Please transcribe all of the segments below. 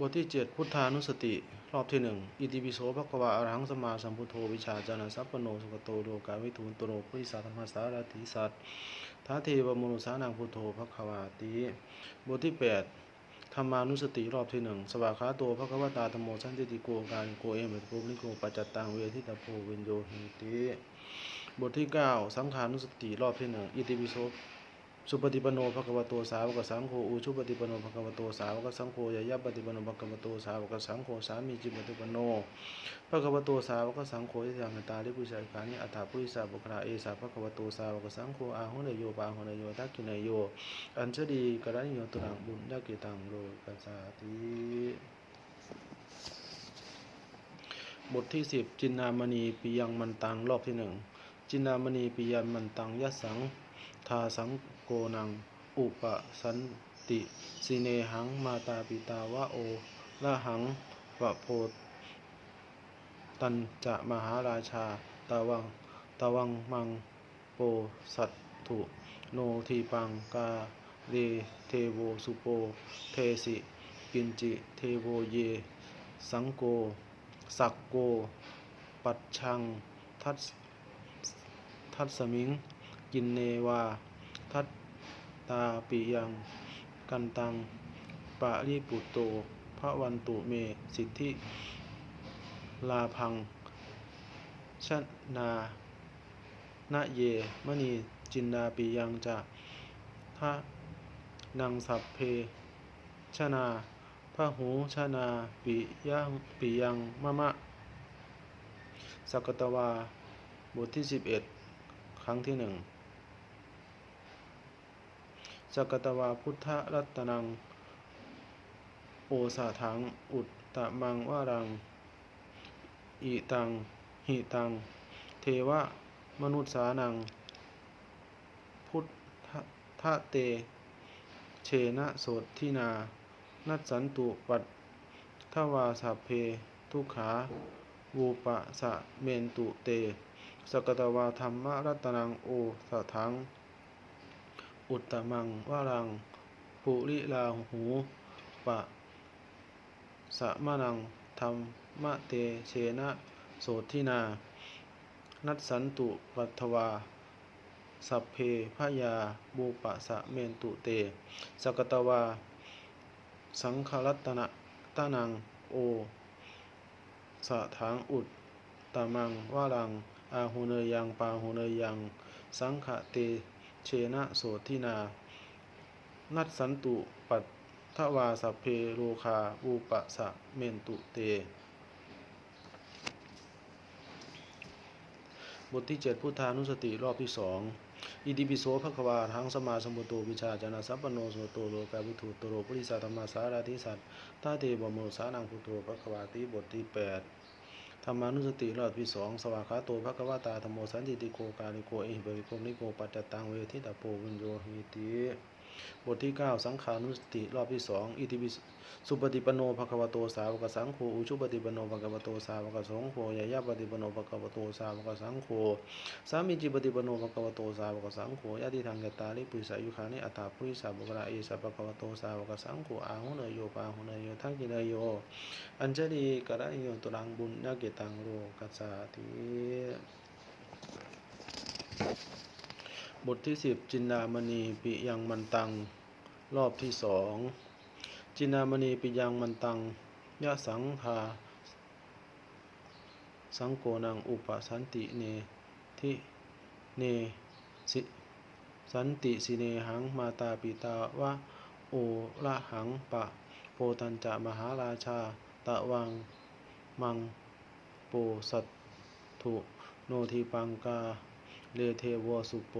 บทที่ 7 พุทธานุสติ รอบที่หนึ่งอิติปิโสภควาอรหังสมาสัมพุทโธวิชาจานะสัพพโนสุขโตโลกาวิทูนตโรพุทธิสัตธรรมสารติสัตท้าเทวมนุสานังพุทโธภควาติบทที่ 8 ธรรมานุสติรอบที่หนึ่งสวากขาโตภควตาธรรมโมสันติติโกการโกเอเมตโกนิโกปัจจตังเวทิตาโพวินโยหิติบทที่ 9 สังขานุสติรอบที่หนึ่งอิติปิโส สุปฏิปโนภควโตสาวกสังโฆอุชุปฏิปโนภควโตสาวกสังโฆยยะปฏิปโนภควโตสาวกสังโฆสามีจิปฏิปโนภควโตสาวกสังโฆยะยังตาลิปุชายกานิอัฏฐปุริสาบุคลาเอสาภควโตสาวกสังโฆอาหุเนโยปาหุเนโยทักขิเนโยอัญชดีกรณิโยตุรังบุญญาเกตังโลกัสสาติบทที่สิบจินนามณีปิยังมันตังรอบที่หนึ่งจินนามณีปิยังมันตังยัสังทาสัง นัง อุปสันติสิเนหังมาตาปิตาวะโอละหังวะโพตันจะมหาราชาตาวังตาวังมังโปสัตถุโนทีปังกาเรเทโวสุโปเทสิกินจิเทโวเย สังโก สักโก ปัจชัง ทัสทัสมิง กินเนวา ทัต ตาปิยัง กันตัง ปะริปุตโตพระวันตุเม สิทธิ ลาพัง ชนาณเย มณีจินดาปิยังจะทะนังสัพเพ ชนาพระหูชนาปิยังปิยังมะมะสกตวา บทที่ 11 ครั้งที่หนึ่ง สกตวาพุทธรัตนัง โอสาถัง อุตตะมังวารัง อิตัง หิตัง เทวะ มนุษสานัง พุทธะเต เชนะโสทินา นัสันตุปัตทวาสัพเพ ทุกขาวูปะสะเมนตุเต สกตวาธรรมรัตนังโอสะทัง อุตตมังวารัง ปุริลาหูปะสะมะนังธรรมะเตเชนะโสทินา นัสสันตุปัทถวา สัพเพพยาบูปะสะเมนตุเต สกตวา สังครัตนะตานังโอ สะถางอุดตามังวารัง อาหุเนยังปาหุเนยยัง สังขะเต เชนะโสทินา นัสสันตุปัตทวาสเพโลคาบูปะสะเมนตุเต บทที่ 7 พุทธานุสติรอบที่สองอิติปิโสภควาทั้งสมาสมพุทโตวิชาจนะสัพปโนโสโตโลกาวิทูตโรปุริสาธรรมสาราธิสัตตาเทบโมสานังพุโธภควาติบทที่ 8 ธรรมานุสติรอดที่สองสวากขาโตภควตาธรรมโมสันติติโกกาลิโกเอหิบริโกนิโกปัจจตังเวทิตาโปวิญโยหิติ บทที่ 9 สังขานุสติรอบที่สองอิติปิสุปฏิปโนภควโตสาวกสังโฆอุชุปฏิปโนภควโตสาวกสังโฆยายาปฏิปโนภควโตสาวกสังโฆสามีจิปฏิปโนภควโตสาวกสังโฆยะติทางกตาลิปุสายุคานิอัตตาปุริสาบุกราเอสะภควโตสาวกสังโฆอาหุเนยโยปาหุเนยโยทักขิเนยโย อัญชลีกระโยตุรังบุญญาเกตังโรกัสสาติ บทที่สิบจินดามณีปิยังมันตัง รอบที่สองจินดามณีปิยังมันตังยะสังหาสังโกนังอุปสันติเนทิเนสิสันติสิเนหังมาตาปิตาวะโอละหังปะโพตัญจะมหาราชา ตะวังมังโปสัตถุโนทีปังกาเลเทวสุโป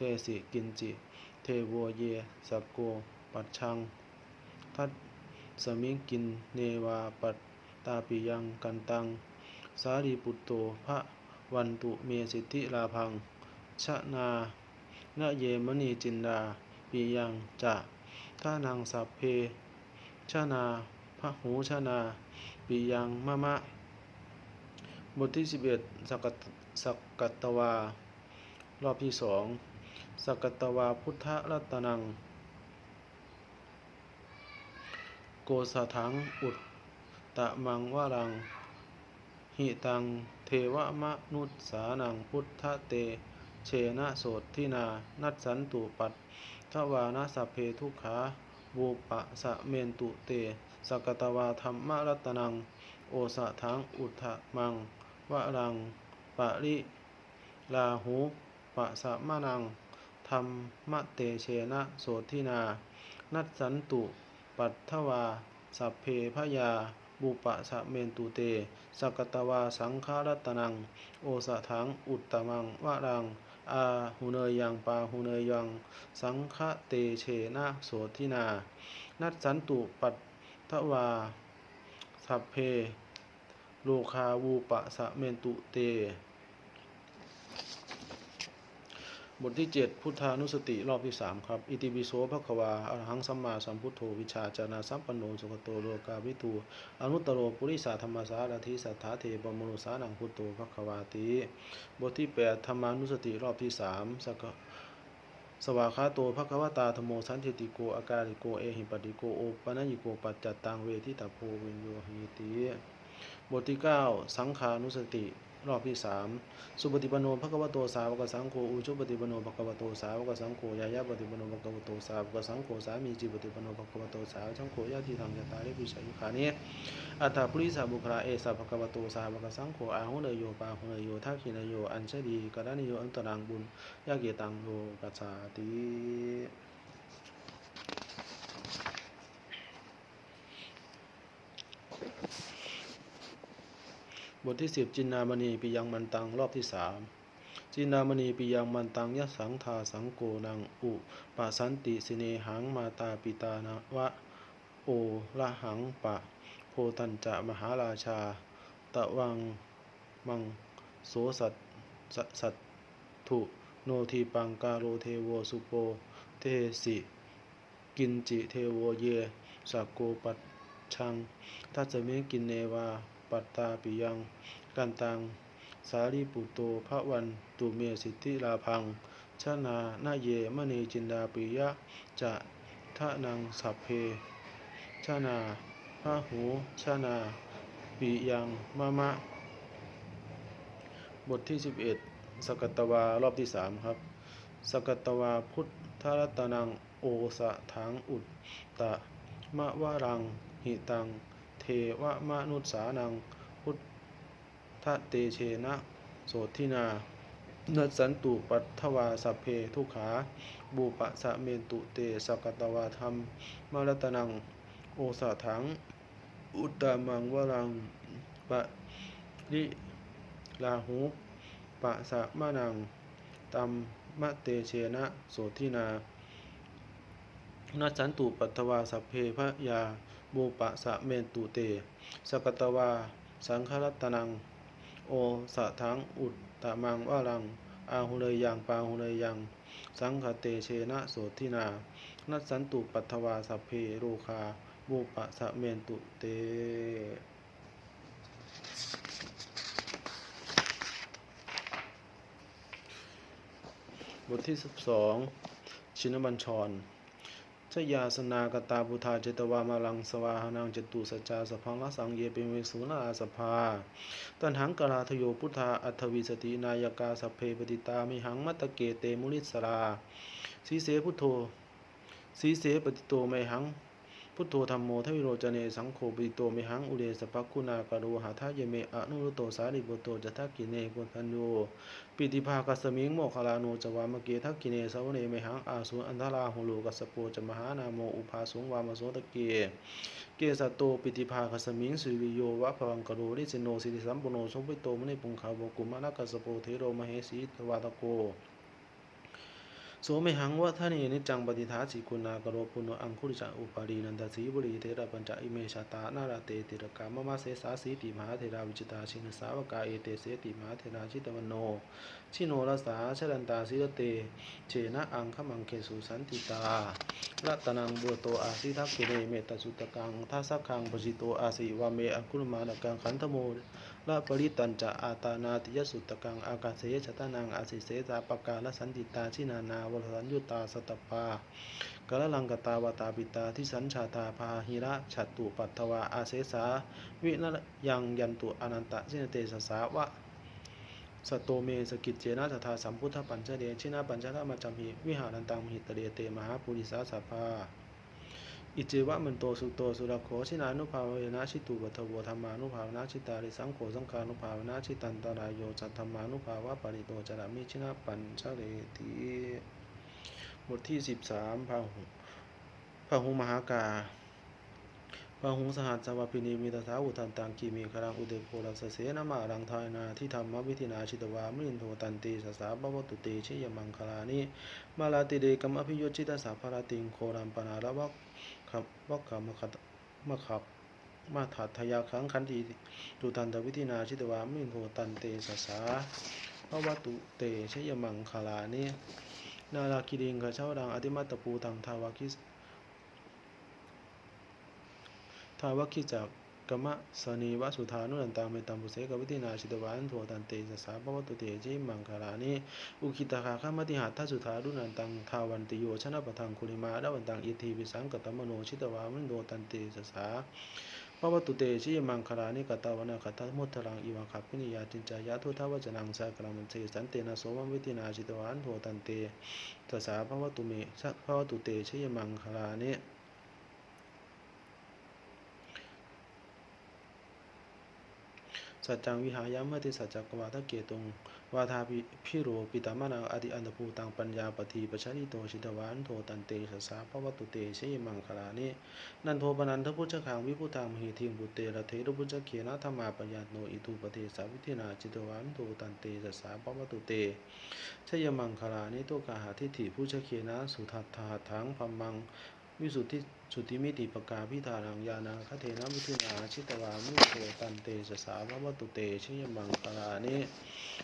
ทสิกินจิ เทวเยสกโก ปัจชัง ทัตสมิงกินเนวาปัตตาปิยังกันตัง สารีปุตโตพระวันตุเมสิทธิลาพังชนาณเยมณีจินดาปิยังจะท่านังสัพเพชนาพระหูชนาปิยังมะมะ บทที่ 11สกตสกกัตตวา รอบที่สอง สกัตตวาพุทธรัตนัง โกสถังอุตตะมังวารัง หิตังเทวมนุษสานังพุทธเต เชนะโสดทินา นัสสันตุปัตทวานาสัพเพทุขาบูปะสะเมนตุเต สกตวาธรรมรัตนัง โอสะทังอุทธมังวะรัง ปะริลาหูปะสะมะนัง ธรรมเตเชนะโสทินา นัสสันตุ ปัตถวา สัพเพพยา บุปะสะเมนตุเต สกตวาสังฆารัตนัง โอสะทังอุตตมังวะรัง อาหุเนยยังปาหุเนยยัง สังฆเตเชนะโสทินา นัสสันตุปัตถวา สัพเพ โลคาวูปะสะเมนตุเต บทที่ 7 พุทธานุสติรอบที่ 3 ครับ อิติปิโสภควาอรหังสัมมาสัมพุทโธวิชาจานาสัมปันโนสุขโตโลกาวิตูอนุตโรปุริสาธรรมสารทิสัทธาเทปมนุสานังพุทโธภควาติบทที่ 8 ธรรมานุสติรอบที่ 3สกสวากขาโตภควตาธโมสันติติโกอาการิโกเอหิปติโกโอปนัญิโกปัจจตังเวทิตาโพวินโยหิติบทที่ 9 สังขานุสติ รอบที่3สุปฏิปโนภควโตสาวกสังโฆอุชุปฏิปโนภควโตสาวกสังโฆยายาปฏิปโนภควโตสาวกสังโฆสามีจิปฏิปโนภควโตสาวกสังโฆยาทิทางยตาเรปิชัยขานิอัตถปุริสาบุคลาเอสาภควโตสาวกสังโฆอาหุเนยโยปาหุเนยโยทักขินโยอัญชลีกรณิโยอันตรังบุญยาเกตังโลกัสสาติ บทที่สิบจินนามณีปิยังมันตังรอบที่สามจินนามณีปิยังมันตังยะสังทาสังโกนังอุปะสันติสิเนหังมาตาปิตานาวะโอละหังปะ โพตัญจะมหาราชา ตะวังมังโสสัตสสัตถุโนทีปังกาโลเทโวสุโปเทสิกินจิเทโวเยสักโกปัชังทัศเมกินเนวา ปัตตาปิยัง กันตัง สารีปุตโตพระวันตุเมสิทธิลาพัง ชนานาเยมณีจินดาปิยะ จะทะนังสัพเพ ชนาพระหูชนาปิยังมะมะ บทที่ 11 สกัตตวารอบที่ 3 ครับ สกัตตวาพุทธรัตนังโอสะถังอุตตะมะวะรังหิตัง เทวมนุษสานัง พุทธเตเชนะโสทินานัสสันตุปัตถวาสัพเพทุขาบูปะสะเมนตุเตสกัตวาธรรมมรตนัง โอสะถัง อุตตมังวรังปะริลาหูปะสะมะนังตัมมะเตเชนะโสทินานัสสันตุปัตถวาสัพเพพะยา บูปะสะเมนตุเต สกตวา สังฆรัตนัง โอสะทังอุตตะมังวารัง อาหุเลยยังปาหุเลยยัง สังฆเตเชนะโสทินา นัสสันตุปัตถวาสัพเพโรคาบูปะสะเมนตุเตบทที่ 12 ชินบัญชร ชยาสนากตาบุธาเจตวามาลังสวาหานังจตุสจาสพังละสังเยเป็นเวสุนาสภา ตันหังกราทโยพุทธาอัทวิสตินายกาสเพปติตามิหังมัตะเกเตมุลิสราสีเสพุทโธสีเสปฏิโตไมหัง พุทโธธรรมโมทวิโรจเนสังโฆปฏิโตไมหังอุเดสปักคุณากโรหาทายเมอนุรุตโตสาริบุโตจัตถกิเนกุทันโยปิติภาคัสมิงโมคลาโนจวามเกทักกิเนสาวเนเมหังอาสุอันทราหุโลกัสสโปจมหานาโมอุภาสงวามโสตะเกเกสตโตปิติภาคัสมิงสุวิโยวะภวังกโรริสิโนสิริสัมปุโนสมปิโตมณีปุงขาวกุมานะกัสสโปเทโรมเหสีทวาตโก โสเมหังวะทะเนนิจังปฏิทาสิคุณากโรปุโนอังคุริจังอุปารีนันทสีบุรีเทระปัญจอิเมชาตานาราเตติรกามมะเสสาสีติมหาเทราวิจิตาชินสาวกาเอเตเสติมหาเทราชิตวันโน ชิโนรสาชลันตาสิรเต เชนะอังคมังเคสุสันติตารัตนังบัวโตอาสิทักเกเนเมตสุตกังทัสสะคังปจิโตอาสิวาเมอังคุลมาดกังขันธโมละปริตันจะอาตานาติยสุตกังอากาเสชตานังอาสิเสสาปกาลสันติตาชินานาวรสัญยุตาสตปากะละลังกตาวตาปิตาทิสัญชาตาพาหิระฉัตตุปัตถวาอาเสสาวินยังยันตุอนันตะสินเตสสาวะสตโตเมสกิจเจนะตถาสัมพุทธปัญจเดชินะปัญจธรรมจัมหิวิหารันตังมหิตเดเตมหาปุริสาสัพพาอิจิวะมันโตสุโตสุรโขชินานุภาเวนะชิตุวัฏโวธรรมานุภาวนาชิตาริสังโฆสังฆานุภาวนาชิตันตรายโยจัตธรรมานุภาวะปริโตจรามิชินะปัญจเดติ บทที่สิบสามพาหุพาหุมหากาปะหุงสหัสสวพินีมิตสาอุทันตังกีมีครังอุเดโพลัสเสนามารังทายนาที่ธรรมวิธินาชิตวามรินโทตันติสสาบวตุเตชิยมังคลานิมาลาติเดกัมอภิยจิตาสาภารติงโครัมปนาระวักขับวักขมขัดมะขับมาถัดทยาขังขันติตุตันตวิธินาชิตวามรินโทตันเตสสาบวตุเตชิยมังคลานิ นาลาคิริงขเจ้าดังอติมัตตปูตังทาวาคิสทาวคิจากกมะสนีวสุธานุนันตังเมตัมปุเสกวิธินาชิตวานโทตันเตสสาปวัตุเตจิมังคารานิอุคิตาคาขามติหัตถสุธานุนันตังทาวันติโยชนะปะทังคุลิมาดาวันตังอิทิวิสังกตมโนชิตวามินโดตันเตสสา พระวัตุเตชิมังคลานิกตาวนาคตมุตตรังอิวังขับพินิยาจินจายาทุทาวจนังสากรัมันเสสันเตนะโสมวิตินาจิตวานโทตันเตสสาพระวัตุเมปวัตุเตชิมังคลานิ สัจจังวิหายามเมื่อติสัจจกวาทเกตุงวาทาปิพิโรปิตามนังอดิอันตภูตังปัญญาปฏิปชาริโตชิตวานโทตันเตสสาภวตุเตชยมังคลานินันโทปนันทพุชขังวิพุตังมหิทิงบุเตระเทรุพุชเขนะธรรมาปัญญาโนอิทุปเทสาวิธินาจิตวานโทตันเตสสาภวตุเตชยมังคลานิโตกาหาทิฏฐิพุชเขนะสุทัตถาถังพัมมังวิสุทธิ สุทธิมิติปกาพิธานังยานาคเทนะวิทุนาชิตวามิโตตันเตสสาววตุเตชิยมังคลานิ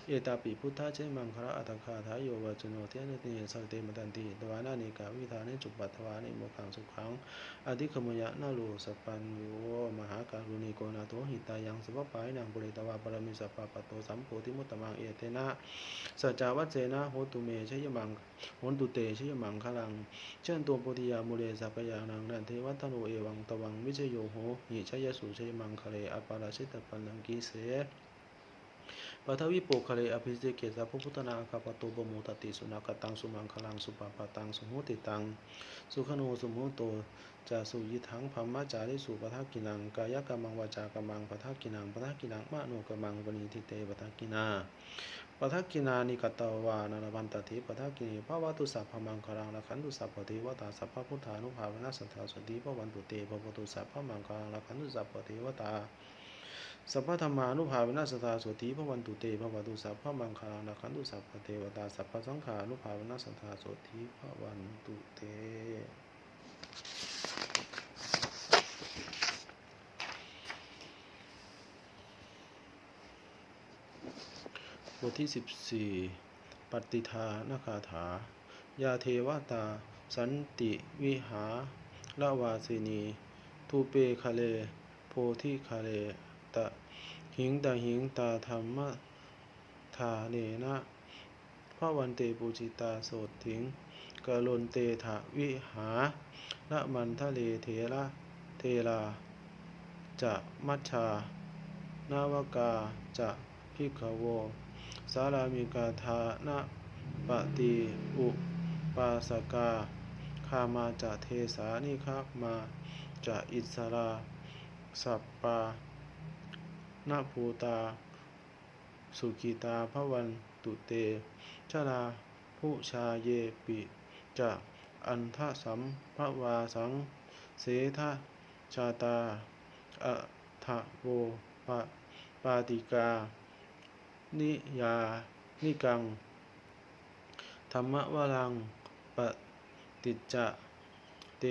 เอตาปิพุทธะเชมังคลาอัตคาทายโยวจโนเทนติเยสักเตมตันติตวานานิกาวิธานิจุปัตวานิโมขังสุขังอธิขมยะนาโลสปันโยมหาการุณิโกนาโทหิตายังสวปายนังปุริตวาปรมิสัพพะปะโตสัมโพธิมุตตมังเอเตนะสัจจาวัจเจนะโหตุเมชยมังโหตุเตชยมังคลังเช่นตัวโพธิยามุเลสัพยานังนันเทวัตโนเอวังตวังวิจโยโหหิชยสุเชมังคะเลอปาราชิตปันังกีเสปัทวิโปคะเลอภิเสเกสัพพุทธนาคาปโตปโมตติสุนักตังสุมังคลังสุปปาตังสุหุติตัง สุขโนสุมุโตจาสุยิทังพัมมะจาริสุปทักกินังกายกรรมังวาจากรรมังปทักกินังปทักกินังมโนกรรมังวณีทิเตปทักกินา ปทักกินานิกตวานารพันตติปทักกินีภาวตุสัพพมังคลังละขันตุสัพพเทวตาสัพพพุทธานุภาวนะสัทธาสติภวันตุเตภวตุสัพพมังคลังละขันตุสัพพเทวตาสัพพธรรมานุภาเวนะสัทธาสติภวันตุเตภวตุสัพพมังคลังละขันตุสัพพเทวตาสัพพสังขานุภาเวนะสัทธาสติภวันตุเต บทที่สิบสี่ปฏิทานาคาถา ยาเทวตา สันติวิหาละวาสินี ทูเปคาเล โพธิคาเลตะ หิงตาหิงตาธรรมทาเนนะพระวันเตปูจิตาโสดถิงกะลนเตถะวิหาละมันทะเลเทระเทลาจะมัชชานาวกาจะพิกขโว สารามิกาธานะปฏิอุปาสกาคามาจะเทสานิคักมาจะอิสราสัปปานาภูตา สุขิตาพระวันตุเต ชราผู้ชาเยปิจะอันทสัมภวาสัง เสทะชาตาอะทโวปะปาติกา นิยา นิกัง ธรรมวรังปฏิจจะเต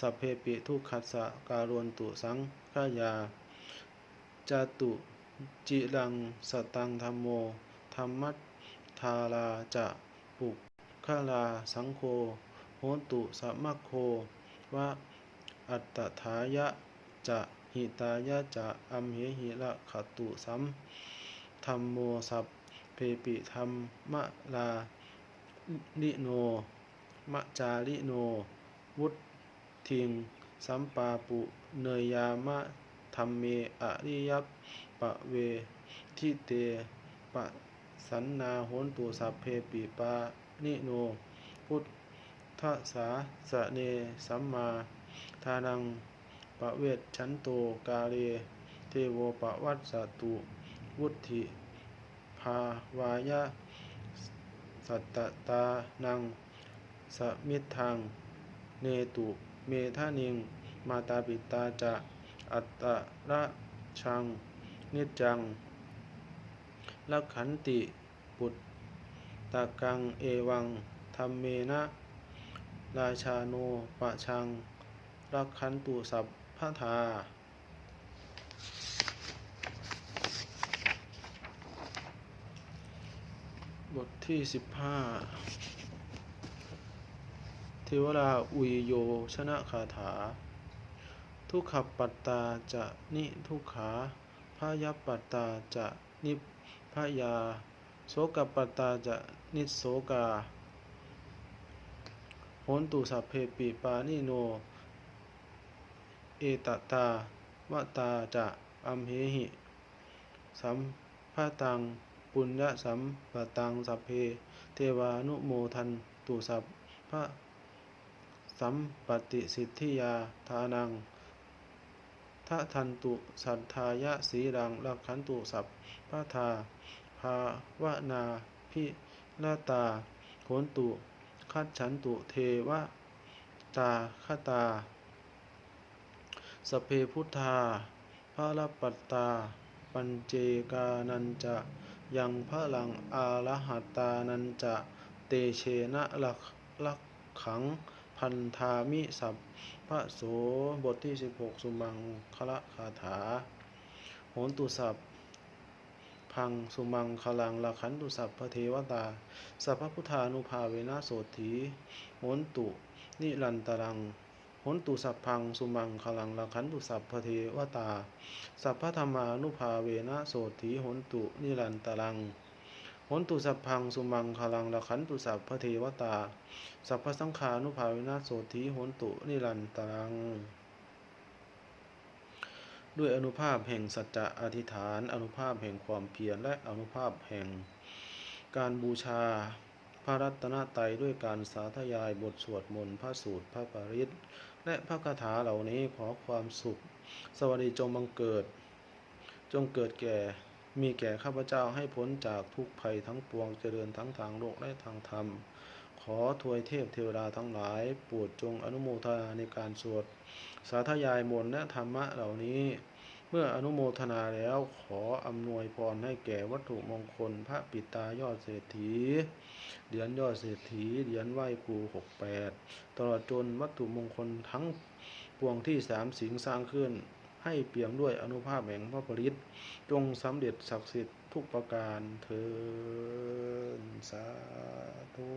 สัพเพปิทุกขัสสะการวนตุสังขายาจาตุจิรังสตังธรรมโม ธรรมัทาราจะปุกขลาสังโฆโหตุสัมมโควะอัตตถายะจะหิตายะจะอัมเหหิละขตุสัม ธรรมโมสัพเพปิธรรมมะลาลิโนมะจาริโน วุฒทิง สัมปาปุเนยยามะธรรมเมอริยัปปะเวทิเตปะสันนาโหนตุสัพเพปิปานิโน พุทธสาสะเนสัมมาทานังปะเวทชันโตกาเรเทโวปะวัตสตุ วุธิภาวายะ สัตตตานัง สมิทธัง เนตุเมทานิง มาตาปิตาจะอัตตะระชัง นิจจังลักขันติปุตตะกังเอวังธรรมเมนะ ราชาโนปะชังรักขันตุสัพพทา บทที่สิบห้าเทวราอุยโยชนะคาถา ทุกขปัตตาจะนิทุกขาพายัปปัตตาจะนิพยา โสกปัตตาจะนิโสกาโหนตุสัพเพปิปานิโน เอตตาวตาจะอัมเหหิ สัมภาตัง ปุญญสัมปตังสัพเพ เทวานุโมทันตุสัพพะสัมปติสิทธิยาทานังทะทันตุสัทธายะสีรังลักขันตุสัพพะทาภาวนาพิลาตาโหนตุ คัดฉันตุเทวะตาคตาสพเพพุทธาพระรปัตตา ปัญเจกานันจะ ยังพระลังอารหัตตานันจะเตเชนะลักลักขังพันธามิสัพพระโสบทที่ 16 สุมังคละคาถาโหนตุสัพพังสุมังคลังละขันตุสัพพเทวตา สัพพพุทธานุภาเวนะโสถีโหนตุนิรันตรัง หนตุสัพพังสุมังคลังละขันตุสัพพเทวตา สัพพธรรมานุภาเวนะโสถีโหนตุนิรันตรังโหนตุสัพพังสุมังคลังละขันตุสัพพเทวตา สัพพสังขานุภาเวนะโสถีโหนตุนิรันตรังด้วยอนุภาพแห่งสัจจะอธิษฐาน อนุภาพแห่งความเพียรและอนุภาพแห่งการบูชาพระรัตนตรัยด้วยการสาธยายบทสวดมนต์พระสูตรพระปริต และพระคาถาเหล่านี้ขอความสุข สวัสดีจงบังเกิด จงเกิดแก่มีแก่ข้าพเจ้าให้พ้นจากทุกภัยทั้งปวงเจริญทั้งทางโลกและทางธรรม ขอทวยเทพเทวดาทั้งหลายโปรดจงอนุโมทนาในการสวด สาธยายมนต์และธรรมะเหล่านี้ เมื่ออนุโมทนาแล้วขออำนวยพรให้แก่วัตถุมงคลพระปิตายอดเศรษฐี เหรียญยอดเศรษฐี เหรียญไหว้ครูหกแปดตลอดจนวัตถุมงคลทั้งปวงที่สามสิงสร้างขึ้น ให้เปี่ยมด้วยอนุภาพแห่งพระปริศจงสำเร็จศักดิ์สิทธิ์ทุกประการเถิอสาธุ